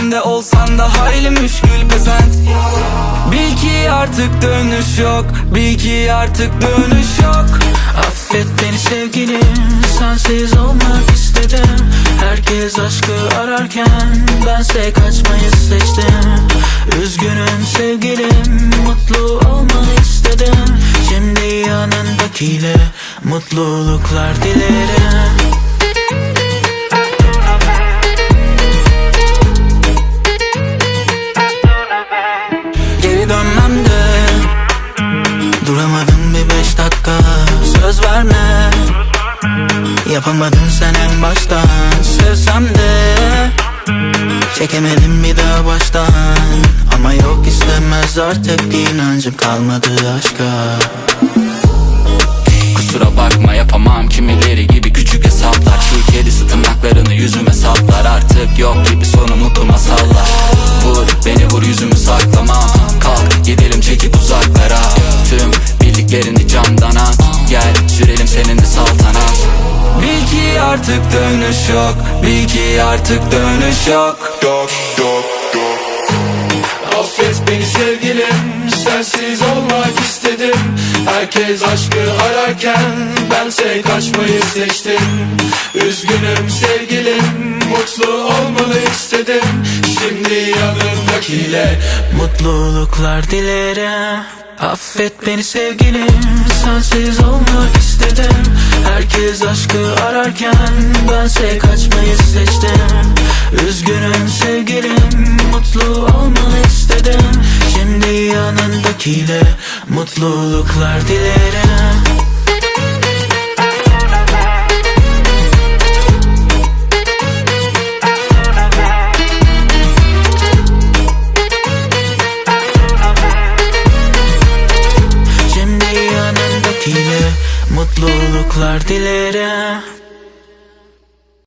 gülmesen de Olsan da hayli müşkül pesent Bil ki artık dönüş yok Bil ki artık dönüş yok. Affet beni sevgilim Sensiz olmak istedim. Herkes aşkı ararken Bense kaçmayı seçtim. Üzgünüm sevgilim Mutlu olmanı istedim. Şimdi yanındakiyle Mutluluklar dilerim Yapamadın sen en baştan. Sevsem de Çekemedim bir daha baştan. Ama yok istemez artık inancım kalmadı aşka. Kusura bakma yapamam kimileri artık dönüş yok. Bil ki artık dönüş yok. Yok yok yok Affet beni sevgilim Sensiz olmak istedim. Herkes aşkı ararken Bense kaçmayı seçtim. Üzgünüm yanımdakiyle Mutluluklar dilerim. Affet beni sevgilim. Sensiz olmak istedim. Herkes aşkı ararken Bense kaçmayı seçtim. Üzgünüm sevgilim. Mutlu olmanı istedim. Şimdi yanındakiyle Mutluluklar dilerim mutluluklar dilerim.